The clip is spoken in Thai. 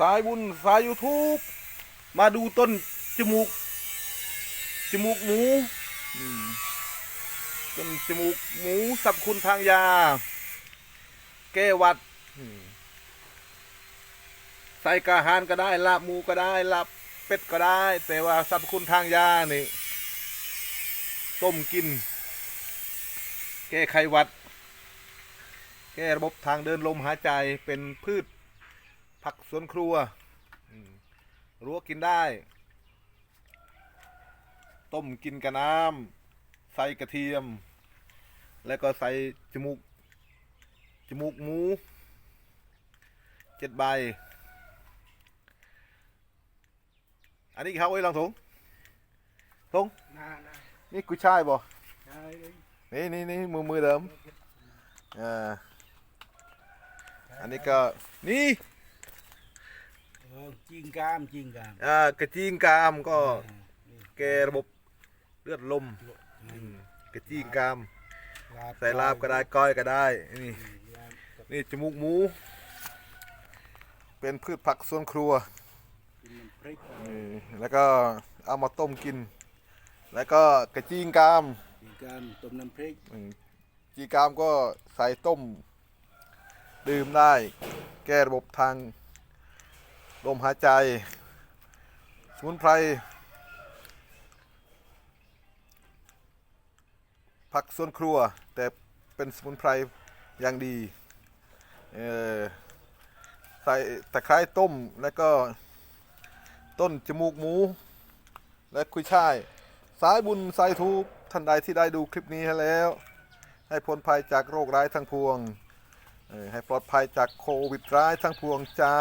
สายบุญสายยูทูบมาดูต้นจมูก จมูกหมูต้นจมูกหมูสรรพคุณทางยา แก้วัดใส่กระหานก็ได้ลาบหมูก็ได้ลาบเป็ดก็ได้ แต่ว่าสรรพคุณทางยานี่ต้มกิน แก้ไขวัด แก้ระบบทางเดินลมหายใจเป็นพืช ผักสวนครัวอืมรั้วกินได้ ต้มกินกับน้ำใส่กระเทียม แล้วก็ใส่จมูก จมูกหมูเจ็ดใบ อันนี้เขาไว้ลองถุงถุงน่าน่านี่กุยช่ายบ่ใช่เลยนี่นี่นี่มือมือเดิมอ่าอันนี้ก็นี่ เออจิงกามจิงกาม อ่ากระจีงกามก็อ่านี่แกระบบเลือดลมอืมกระจีงกามลาบใส่ลาบก็ได้ก้อยก็ได้นี่อืมลาบกับนี่จมูกหมู เป็นพืชผักสวนครัวกินน้ำพริกนี่แล้วก็เอามาต้มกิน แล้วก็กระจีงกามจิงกามต้มน้ำพริกอืมจีกามก็ใส่ต้ม ดื่มได้ แก้ระบบทาง ลมหายใจ สมุนไพร ผักสวนครัว แต่เป็นสมุนไพรอย่างดีใส่ตะไคร้ต้มแล้วก็ต้นจมูกหมู และคุยช่าย สายบุญสายทูบท่านใดที่ได้ดูคลิปนี้ให้แล้ว ให้พ้นภัยจากโรคร้ายทั้งพวงให้ปลอดภัยจากโควิดร้ายทั้งพวงจ้า